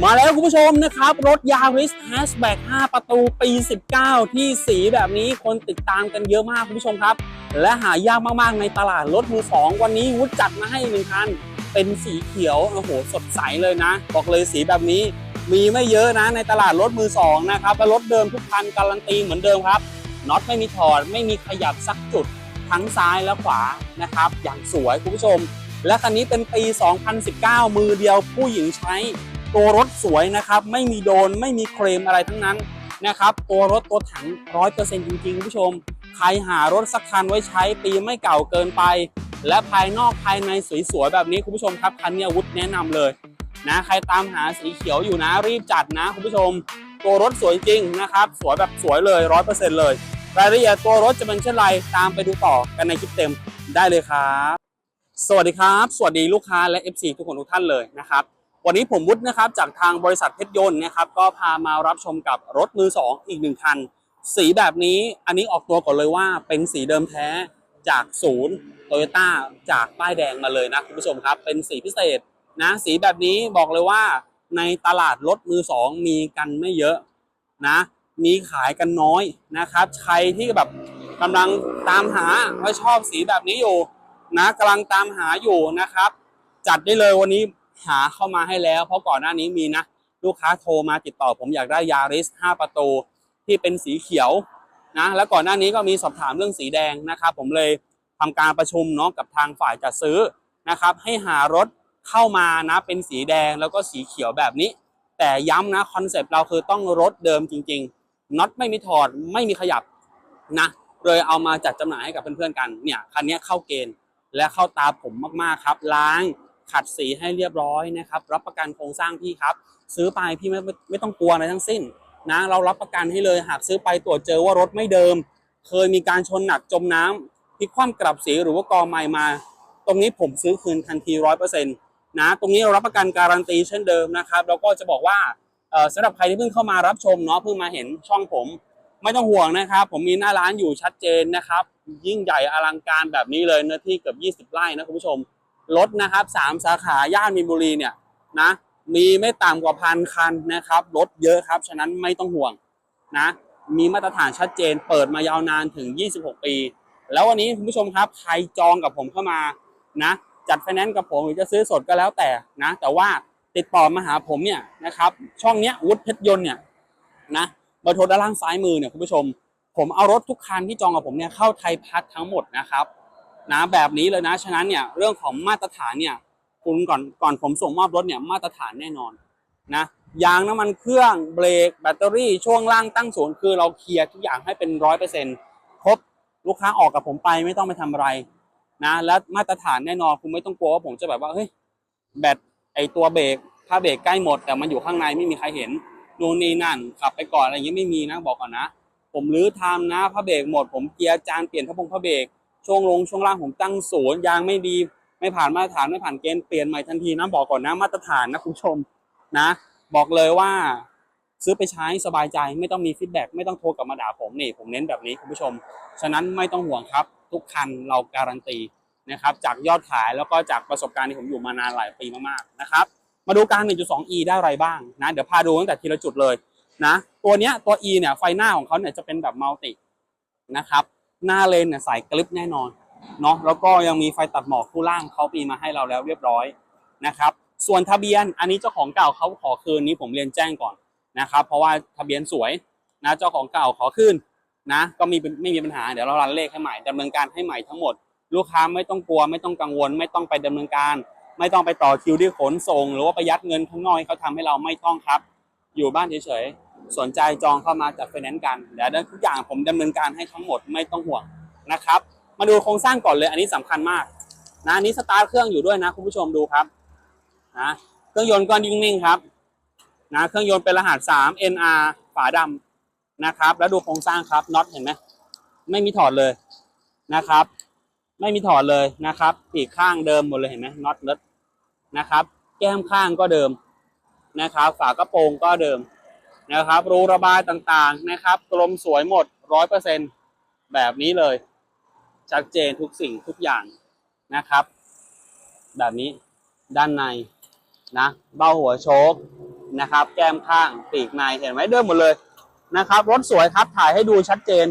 มาแล้วคุณผู้ชมนะครับ รถยาริสแฮชแบ็ก5ประตูปี 19 ที่สีแบบนี้คนติดตามกันเยอะมากคุณผู้ชมครับ และหายากมากๆในตลาดรถมือสองวันนี้วุฒจัดมาให้หนึ่งคัน เป็นสีเขียวโอ้โหสดใสเลยนะ บอกเลยสีแบบนี้ มีไม่เยอะนะในตลาดรถมือสองนะครับและรถเดิมทุกคันการันตีเหมือนเดิมครับน็อตไม่มีถอดไม่มีขยับสักจุดทั้งซ้ายและขวานะครับ อย่างสวยคุณผู้ชม และคันนี้เป็นปี 2019 มือเดียวผู้หญิงใช้ ตัวรถสวยนะครับ ไม่มีโดนไม่มีเคลมอะไรทั้งนั้นนะครับ ตัวรถตัวถัง100%จริงๆคุณผู้ชม ใครหารถสักคันไว้ใช้ปีไม่เก่าเกินไป และภายนอกภายในสวยๆแบบนี้คุณผู้ชมครับคันนี้อาวุธแนะนำเลยนะใครตามหาสีเขียวอยู่นะรีบจัดนะคุณผู้ชม ตัวรถสวยจริงนะครับ สวยแบบสวยเลย100%เลยรายละเอียดตัวรถจะเป็นเช่นไรตามไปดูต่อกันในคลิปเต็มได้เลยครับ สวัสดีครับ สวัสดีลูกค้าและ FC ทุกคนทุกท่านเลยนะครับ วันนี้ผมวุฒินะครับจากทางบริษัทเพชรยนต์นะครับก็พามารับชมกับรถมือ 2 อีกหนึ่งคัน สีแบบนี้อันนี้ออกตัวก่อนเลยว่าเป็นสีเดิมแท้จากศูนย์โตโยต้าจากป้ายแดงมาเลยนะคุณผู้ชมครับ เป็นสีพิเศษนะสีแบบนี้บอกเลยว่าในตลาดรถมือ 2 มีกันไม่เยอะนะมีขายกันน้อยนะครับ ใครที่แบบกำลังตามหาว่าชอบสีแบบนี้อยู่นะกำลังตามหาอยู่นะครับ จัดได้เลยวันนี้ หาเข้ามาให้แล้ว เพราะก่อนหน้านี้มีนะ ลูกค้าโทรมาติดต่อ ผมอยากได้ยาริส5ประตูที่เป็นสีเขียวนะแล้วก่อนหน้านี้ก็มีสอบถามเรื่องสีแดงนะครับผมเลยทำการประชุมเนาะกับทางฝ่ายจัดซื้อนะครับให้หารถเข้ามานะเป็นสีแดงแล้วก็สีเขียวแบบนี้ แต่ย้ำนะคอนเซปต์เราคือต้องรถเดิมจริงๆน็อตไม่มีถอดไม่มีขยับนะเลยเอามาจัดจำหน่ายให้กับเพื่อนๆกันเนี่ยคันนี้เข้าเกณฑ์และเข้าตาผมมากๆครับล้าง ขัดสีให้เรียบร้อยนะครับ รับประกันโครงสร้างพี่ครับ ซื้อไปพี่ไม่ไม่ไม่ต้องกลัวอะไรทั้งสิ้นนะเรารับประกันให้เลยหากซื้อไปตรวจเจอว่ารถไม่เดิม เคยมีการชนหนักจมน้ำพลิกคว่ำกลับสีหรือว่ากอไม้มา ตรงนี้ผมซื้อคืนทันทีร้อยเปอร์เซ็นต์นะตรงนี้เรารับประกันการันตีเช่นเดิมนะครับแล้วก็จะบอกว่าสำหรับใครที่เพิ่งเข้ามารับชมเนาะเพิ่งมาเห็นช่องผม ไม่ต้องห่วงนะครับ ผมมีหน้าร้านอยู่ชัดเจนนะครับ ยิ่งใหญ่อลังการแบบนี้เลยเนื้อที่เกือบ 20 ไร่นะคุณผู้ชม รถนะครับสามสาขาย่านมีนบุรีเนี่ยนะมีไม่ต่ำกว่าพันคันนะครับรถเยอะครับ ฉะนั้นไม่ต้องห่วงนะมีมาตรฐานชัดเจน เปิดมายาวนานถึง 26 ปี แล้ววันนี้คุณผู้ชมครับใครจองกับผมเข้ามานะจัดไฟแนนซ์กับผมหรือจะซื้อสดก็แล้วแต่นะ แต่ว่าติดต่อมาหาผมเนี่ยนะครับ ช่องเนี้ยวุฒิเพชรยนต์เนี่ยนะเบอร์โทรด้านล่างซ้ายมือเนี่ยคุณผู้ชม ผมเอารถทุกคันที่จองกับผมเนี่ยเข้าไทยพัฒน์ทั้งหมดนะครับ นะแบบนี้เลยนะฉะนั้นเนี่ยเรื่องของมาตรฐานเนี่ยคุณก่อนก่อนผมส่งมอบรถเนี่ยมาตรฐานแน่นอนนะยางน้ำมันเครื่องเบรกแบตเตอรี่ช่วงล่างตั้งศูนย์คือเราเคลียร์ทุกอย่างให้เป็นร้อยเปอร์เซ็นต์ครบลูกค้าออกกับผมไปไม่ต้องไปทำอะไรนะและมาตรฐานแน่นอนคุณไม่ต้องกลัวว่าผมจะแบบว่าเฮ้ยแบตไอตัวเบรกถ้าเบรกใกล้หมด แต่มันอยู่ข้างในไม่มีใครเห็นนูนนี่นั่นขับไปก่อนอะไรเงี้ยไม่มีนะบอกก่อนนะ ผมรื้อทำนะพระเบรกหมด ผมเกียร์จานเปลี่ยนพระพงพระเบรก ช่วงลงช่วงล่างผมตั้งศูนย์ยางไม่ดีไม่ผ่านมาตรฐานไม่ผ่านเกณฑ์เปลี่ยนใหม่ทันทีนะบอกก่อนนะมาตรฐานนะคุณผู้ชมนะ บอกเลยว่าซื้อไปใช้สบายใจไม่ต้องมีฟีดแบ็กไม่ต้องโทรกลับมาด่าผมนี่ผมเน้นแบบนี้คุณผู้ชม ฉะนั้นไม่ต้องห่วงครับ ทุกคันเราการันตีนะครับจากยอดขายแล้วก็จากประสบการณ์ที่ผมอยู่มานานหลายปีมากๆนะครับมาดูการ 1.2e ได้อะไรบ้างนะเดี๋ยวพาดูตั้งแต่ทีละจุดเลยนะตัวเนี้ยตัว E เนี่ยไฟหน้าของเขาเนี่ยจะเป็นแบบมัลตินะครับ หน้าเลนเนี่ยใส่กลิปแน่นอนเนาะแล้วก็ยังมีไฟตัดหมอกคู่ล่างเขาปีมาให้เราแล้วเรียบร้อยนะครับส่วนทะเบียนอันนี้เจ้าของเก่าเขาขอคืนนี้ผมเรียนแจ้งก่อนนะครับเพราะว่าทะเบียนสวยนะเจ้าของเก่าขอคืนนะก็มีไม่มีปัญหาเดี๋ยวเรารันเลขให้ใหม่ดำเนินการให้ใหม่ทั้งหมด ลูกค้าไม่ต้องกลัวไม่ต้องกังวล ไม่ต้องไปดำเนินการ ไม่ต้องไปต่อคิวที่ขนส่ง หรือว่าไปยัดเงินข้างนอกให้เขาทำให้เราไม่ต้องครับ อยู่บ้านเฉยๆ สนใจจองเข้ามาจัดไฟแนนซ์กันเดี๋ยวทุกอย่างผมดำเนินการให้ทั้งหมดไม่ต้องห่วงนะครับ มาดูโครงสร้างก่อนเลยอันนี้สำคัญมากนะน,นี้สตาร์ทเครื่องอยู่ด้วยนะคุณผู้ชมดูครับนะเครื่องยนต์ก็นิ่งๆครับนะเครื่องยนต์เป็นรหัส 3 NR ฝาดำนะครับ แล้วดูโครงสร้างครับน็อตเห็นไหมไม่มีถอดเลยนะครับ ไม่มีถอดเลยนะครับปีกข้างเดิมหมดเลยเห็นไหมน็อตเน็ตนะครับ แก้มข้างก็เดิมนะครับ ฝากระโปรงก็เดิม นะครับ รูระบายต่างๆนะครับ กลมสวยหมดร้อยเปอร์เซ็นแบบนี้เลย ชัดเจนทุกสิ่งทุกอย่างนะครับ แบบนี้ด้านในนะเบ้าหัวโชคนะครับ แก้มข้างปีกในเห็นไหมเดิมหมดเลยนะครับ รถสวยครับถ่ายให้ดูชัดเจน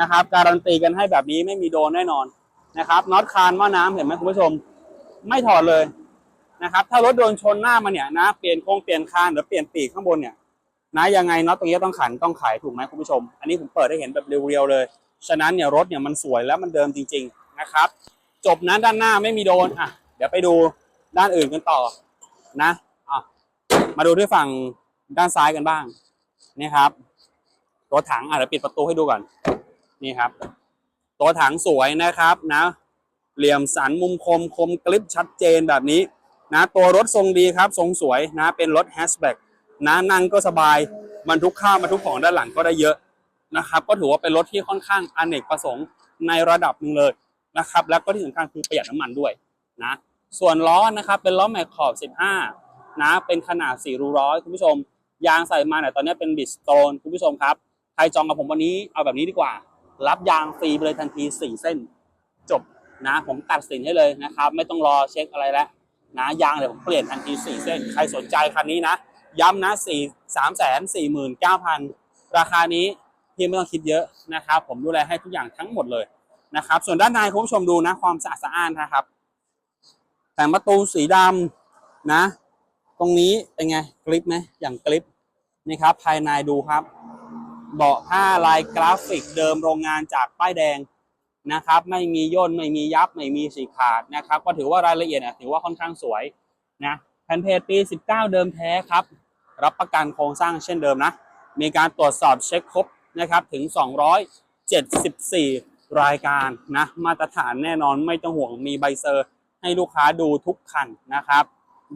นะครับ การันตีกันให้แบบนี้ไม่มีโดนแน่นอนนะครับน็อตคานหม้อน้ำเห็นไหมคุณผู้ชม ไม่ถอดเลยนะครับ ถ้ารถโดนชนหน้ามาเนี่ยนะเปลี่ยนโครงเปลี่ยนคานหรือเปลี่ยนปีกข้างบนเนี่ย นะยังไงน็อตตรงนี้ต้องขันต้องขายถูกไหมคุณผู้ชม อันนี้ผมเปิดให้เห็นแบบเรียวๆเลย ฉะนั้นเนี่ยรถเนี่ยมันสวยแล้วมันเดิมจริง ๆนะครับ จบนะด้านหน้าไม่มีโดนอะ เดี๋ยวไปดูด้านอื่นกันต่อนะอะมาดูที่ฝั่งด้านซ้ายกันบ้างนี่ครับตัวถังอะเดี๋ยวปิดประตูให้ดูก่อนนี่ครับ ตัวถังสวยนะครับนะ เหลี่ยมสันมุมคมคมกลิปชัดเจนแบบนี้นะตัวรถทรงดีครับ ทรงสวยนะเป็นรถแฮชแบ็ก นะนั่งก็สบายบรรทุกข้าวบรรทุกของด้านหลังก็ได้เยอะนะครับ ก็ถือว่าเป็นรถที่ค่อนข้างอเนกประสงค์ในระดับหนึ่งเลยนะครับ แล้วก็ที่สำคัญคือประหยัดน้ำมันด้วยนะส่วนล้อนะครับเป็นล้อแม็กขอบ 15 นะ เป็นขนาด 4 รูร้อยคุณผู้ชม ยางใส่มาเนี่ยตอนนี้เป็นบิสโตนคุณผู้ชมครับ ใครจองกับผมวันนี้เอาแบบนี้ดีกว่า รับยางฟรีไปเลยทันที 4 เส้น จบนะผมตัดสินให้เลยนะครับ ไม่ต้องรอเช็คอะไรแล้วนะยางเดี๋ยวผมเปลี่ยนทันที 4 เส้น ใครสนใจคันนี้นะ ย้ำนะ4 3 4 9 0 0 0ราคานี้พี่ไม่ต้องคิดเยอะนะครับ ผมดูแลให้ทุกอย่างทั้งหมดเลยนะครับ ส่วนด้านในคุณผู้ชมดูนะ ความสะอาดสะอ้านนะครับ แต่งประตูสีดำนะ ตรงนี้เป็นไงกริปไหมอย่างกริปนี่ครับ ภายในดูครับ เบาะผ้าลายกราฟิกเดิมโรงงานจากป้ายแดงนะครับ ไม่มีย่นไม่มียับไม่มีสีขาดนะครับ ก็ถือว่ารายละเอียดถือว่าค่อนข้างสวยนะแผ่นเพจปี 19 เดิมแท้ครับ รับประกันโครงสร้างเช่นเดิมนะ มีการตรวจสอบเช็คครบนะครับถึง 274 รายการนะมาตรฐานแน่นอนไม่ต้องห่วงมีใบเซอร์ให้ลูกค้าดูทุกคันนะครับ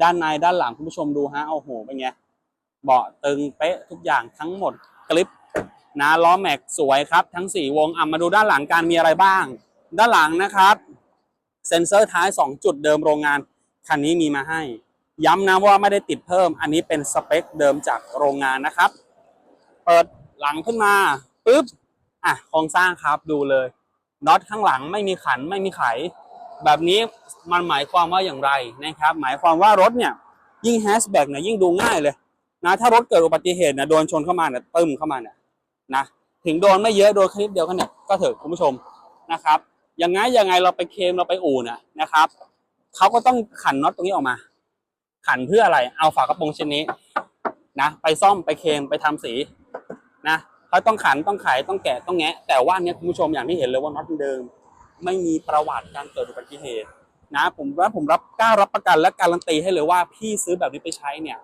ด้านในด้านหลังคุณผู้ชมดูฮะโอ้โหเป็นไงเบาะตึงเป๊ะทุกอย่างทั้งหมดคลิปนะล้อแม็กสวยครับ ทั้ง 4 วงอะมาดูด้านหลังการมีอะไรบ้าง ด้านหลังนะครับ เซ็นเซอร์ท้าย 2 จุดเดิมโรงงาน คันนี้มีมาให้ ย้ำนะว่าไม่ได้ติดเพิ่ม อันนี้เป็นสเปคเดิมจากโรงงานนะครับ เปิดหลังขึ้นมาปุ๊บอะโครงสร้างครับดูเลยน็อตข้างหลังไม่มีขันไม่มีไข แบบนี้มันหมายความว่าอย่างไรนะครับ หมายความว่ารถเนี่ยยิ่งแฮชแบ็กเนี่ยยิ่งดูง่ายเลยนะถ้ารถเกิดอุบัติเหตุเนี่ยโดนชนเข้ามาเนี่ยตึมเข้ามาเนี่ยนะถึงโดนไม่เยอะโดนแค่นิดเดียวกันเนี่ยก็เถอะคุณผู้ชมนะครับยังไงยังไงเราไปเคมเราไปอู่นะนะครับเขาก็ต้องขันน็อตตรงนี้ออกมา ขันเพื่ออะไร เอาฝากระโปรงชิ้นนี้นะไปซ่อมไปเคมไปทำสีนะเขาต้องขันต้องไขต้องแกะต้องแงะ แต่ว่าเนี่ยคุณผู้ชมอย่างที่เห็นเลยว่าน็อตเดิม ไม่มีประวัติการเกิดอุบัติเหตุนะผมว่าผมรับกล้ารับประกันและการันตีให้เลยว่าพี่ซื้อแบบนี้ไปใช้เนี่ย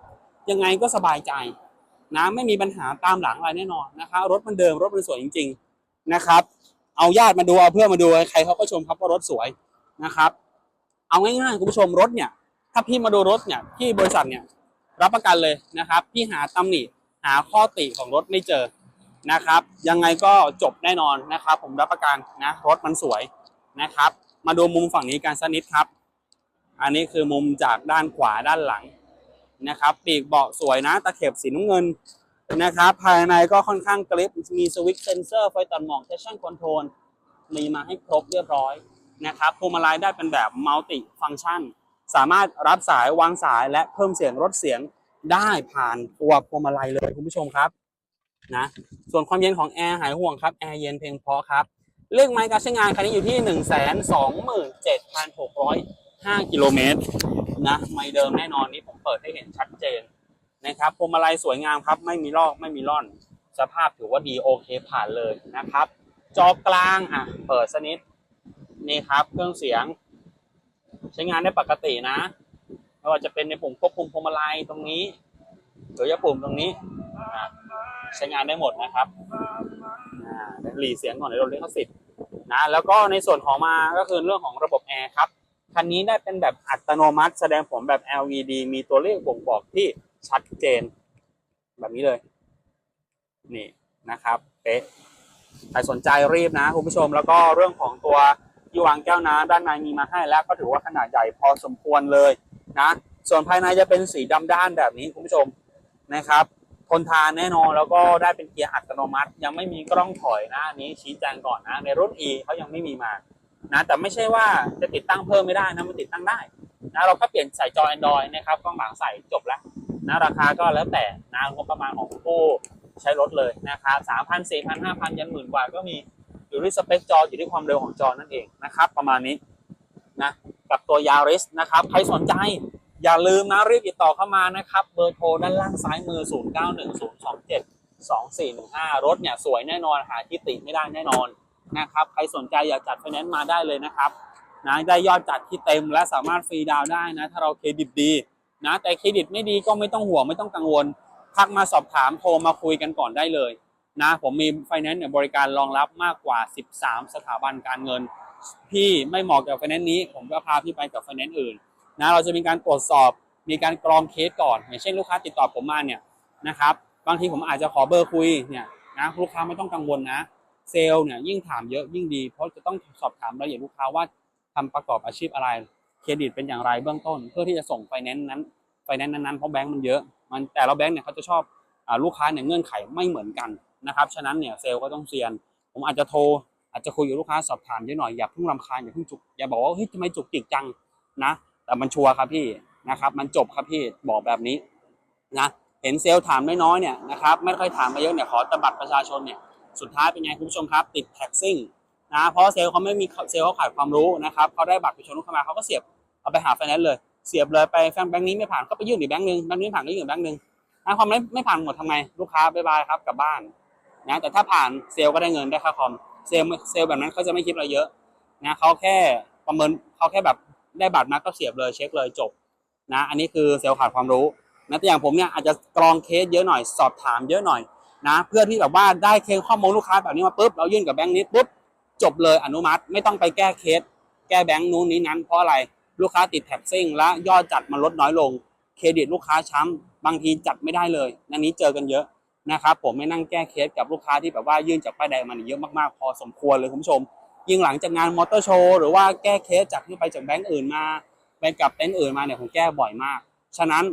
ยังไงก็สบายใจนะไม่มีปัญหาตามหลังอะไรแน่นอนนะครับรถมันเดิมรถมันสวยจริง ๆนะครับ เอาญาติมาดูเอาเพื่อนมาดูใครเขาก็ชมครับว่ารถสวยนะครับ เอาง่ายๆคุณผู้ชมรถเนี่ย ถ้าพี่มาดูรถเนี่ยที่บริษัทเนี่ยรับประกันเลยนะครับ พี่หาตำหนิหาข้อติของรถไม่เจอนะครับ ยังไงก็จบแน่นอนนะครับ ผมรับประกันนะรถมันสวยนะครับ มาดูมุมฝั่งนี้กันสักนิดครับ อันนี้คือมุมจากด้านขวาด้านหลังนะครับปีกเบาะสวยนะตะเข็บสีน้ำเงินนะครับ ภายในก็ค่อนข้างกริปมีสวิตช์เซนเซอร์ไฟตัดหมอก traction control มีมาให้ครบเรียบร้อยนะครับพวงมาลัยได้เป็นแบบมัลติฟัง c t ชัน สามารถรับสายวางสายและเพิ่มเสียงลดเสียงได้ผ่านตัวพวงมาลัยเลยคุณผู้ชมครับนะส่วนความเย็นของแอร์หายห่วงครับแอร์เย็นเพียงพอครับเลขไมล์การใช้งานคันนี้อยู่ที่ 1 2 7 6 0 5กิโลเมตรนะไม่เดิมแน่นอนนี้ผมเปิดให้เห็นชัดเจนนะครับพวงมาลัยสวยงามครับ ไม่มีลอกไม่มีร่อน สภาพถือว่าดีโอเคผ่านเลยนะครับ จอกลางอะเปิดสนิทนี่ครับเครื่องเสียง ใช้งานได้ปกตินะไม่ว่าจะเป็นในปุ่มควบคุมพวงมาลัยตรงนี้ หรือจะปุ่มตรงนี้อะใช้งานได้หมดนะครับหลีเสียงก่อนในรถเลขสิทธิ์นะแล้วก็ในส่วนของมาก็คือเรื่องของระบบแอร์ครับคันนี้ได้เป็นแบบอัตโนมัติแสดงผลแบบ LED มีตัวเลขบ่งบอกที่ชัดเจน แบบนี้เลย นี่นะครับ เป๊ะใครสนใจรีบนะคุณผู้ชมแล้วก็เรื่องของตัว ที่วางแก้วน้ำด้านในมีมาให้แล้วก็ถือว่าขนาดใหญ่พอสมควรเลยนะส่วนภายในจะเป็นสีดำด้านแบบนี้คุณผู้ชมนะครับทนทานแน่นอนแล้วก็ได้เป็นเกียร์อัตโนมัติ ยังไม่มีกล้องถอยนะอันนี้ชี้แจงก่อนนะในรุ่น E เขายังไม่มีมานะแต่ไม่ใช่ว่าจะติดตั้งเพิ่มไม่ได้นะมันติดตั้งได้นะเราก็เปลี่ยนใส่จอ Android นะครับกล้องหลังใส่จบแล้วนะราคาก็แล้วแต่นะงบประมาณของผู้ใช้รถเลยนะครับสามพันสี่พันห้าพันยันหมื่นกว่าก็มี อยู่ที่สเปคจออยู่ที่ความเร็วของจอนั่นเองนะครับ ประมาณนี้นะกับตัวยาริสนะครับใครสนใจอย่าลืมนะรีบติดต่อเข้ามานะครับ เบอร์โทรด้านล่างซ้ายมือ 091027 2415 รถเนี่ยสวยแน่นอนหาที่ติไม่ได้แน่นอนนะครับใครสนใจอยากจัดไฟแนนซ์มาได้เลยนะครับนะได้ยอดจัดที่เต็มและสามารถฟรีดาวน์ได้นะ ถ้าเราเครดิตดีนะแต่เครดิตไม่ดีก็ไม่ต้องห่วงไม่ต้องกังวลทักมาสอบถามโทรมาคุยกันก่อนได้เลย นะผมมีไฟแนนซ์เนี่ยบริการรองรับมากกว่า 13 สถาบันการเงินพี่ไม่เหมาะกับไฟแนนซ์นี้ ผมก็พาพี่ไปกับไฟแนนซ์อื่นนะเราจะมีการตรวจสอบมีการกรองเคสก่อน อย่างเช่นลูกค้าติดต่อผมมาเนี่ยนะครับบางทีผมอาจจะขอเบอร์คุยเนี่ยนะลูกค้าไม่ต้องกังวลนะ เซลล์เนี่ยยิ่งถามเยอะยิ่งดี เพราะจะต้องสอบถามรายละเอียดลูกค้าว่าทำประกอบอาชีพอะไรเครดิตเป็นอย่างไรเบื้องต้น เพื่อที่จะส่งไฟแนนซ์นั้นไฟแนนซ์นั้นๆเพราะแบงก์มันเยอะ มันแต่ละแบงก์เนี่ยเขาจะชอบอาลูกค้าเนี่ยเงื่อนไขไม่เหมือนกัน นะครับฉะนั้นเนี่ยเซลล์ก็ต้องเซียน ผมอาจจะโทรอาจจะคุยกับลูกค้าสอบถามเยอะหน่อยอย่าเพิ่งรำคาญอย่าเพิ่งจุกอย่าบอกว่าเฮ้ยทำไมจุกจิกจังนะ แต่มันชัวร์ครับพี่นะครับ มันจบครับพี่บอกแบบนี้นะเห็นเซลล์ถามน้อยๆเนี่ยนะครับไม่ค่อยถามมาเยอะเนี่ยขอตบัตรประชาชนเนี่ยสุดท้ายเป็นไงคุณผู้ชมครับ ติดแท็กซิ่งนะเพราะเซลล์เขาไม่มีเซลล์เขาขาดความรู้นะครับเขาได้บัตรประชาชนเข้ามาเขาก็เสียบเอาไปหาไฟแนนซ์เลยเสียบเลยไปแฟนแบงค์นี้ไม่ผ่านก็ไปยื่นอีกแบงค์หนึ่งแบงค์นี้ผ่านก็ยื่นอีกแบงค์หนึ่งนะความไม่ไม่ผ่านหมดทำไงลูกค้าบายบายครับกลับบ้าน นะแต่ถ้าผ่านเซลก็ได้เงินได้ค่าคอมเซลเซลแบบนั้นเขาจะไม่คิดอะไรเยอะนะเขาแค่ประเมินเขาแค่แบบได้บัตรมาก็เสียบเลยเช็คเลยจบนะอันนี้คือเซลขาดความรู้นะแต่อย่างผมเนี่ยอาจจะกรองเคสเยอะหน่อยสอบถามเยอะหน่อยนะเพื่อที่แบบว่าได้เคสข้อมูลลูกค้าแบบนี้มาปุ๊บเรายื่นกับแบงค์นี้ปุ๊บจบเลยอนุมัติไม่ต้องไปแก้เคส แก้แบงค์นู้นนี้นั้นเพราะอะไรลูกค้าติดแท็กซิ่งและยอดจัดมันลดน้อยลง เครดิตลูกค้าช้ำบางทีจัดไม่ได้เลยนันนี้เจอกันเยอะ นะครับผมไม่นั่งแก้เคสกับลูกค้าที่แบบว่ายื่นจากป้ายแดงมันเยอะมากๆ พอสมควรเลยคุณผู้ชม ยิ่งหลังจากงานมอเตอร์โชว์หรือว่าแก้เคสจากที่ไปจากแบงค์อื่นมาไปกับเต็นท์อื่นมาเนี่ยผมแก้บ่อยมาก ฉะนั้น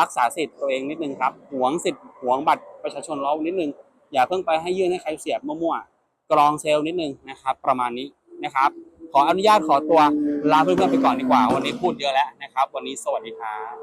รักษาสิทธิ์ตัวเองนิดนึงครับหวงสิทธิ์หวงบัตรประชาชนเรานิดนึง อย่าเพิ่งไปให้ยื่นให้ใครเสียบมั่วๆกรองเซลล์นิดนึงนะครับประมาณนี้นะครับ ขออนุญาตขอตัวลาเพื่อนๆไปก่อนดีกว่า วันนี้พูดเยอะแล้วนะครับ วันนี้สวัสดีครับ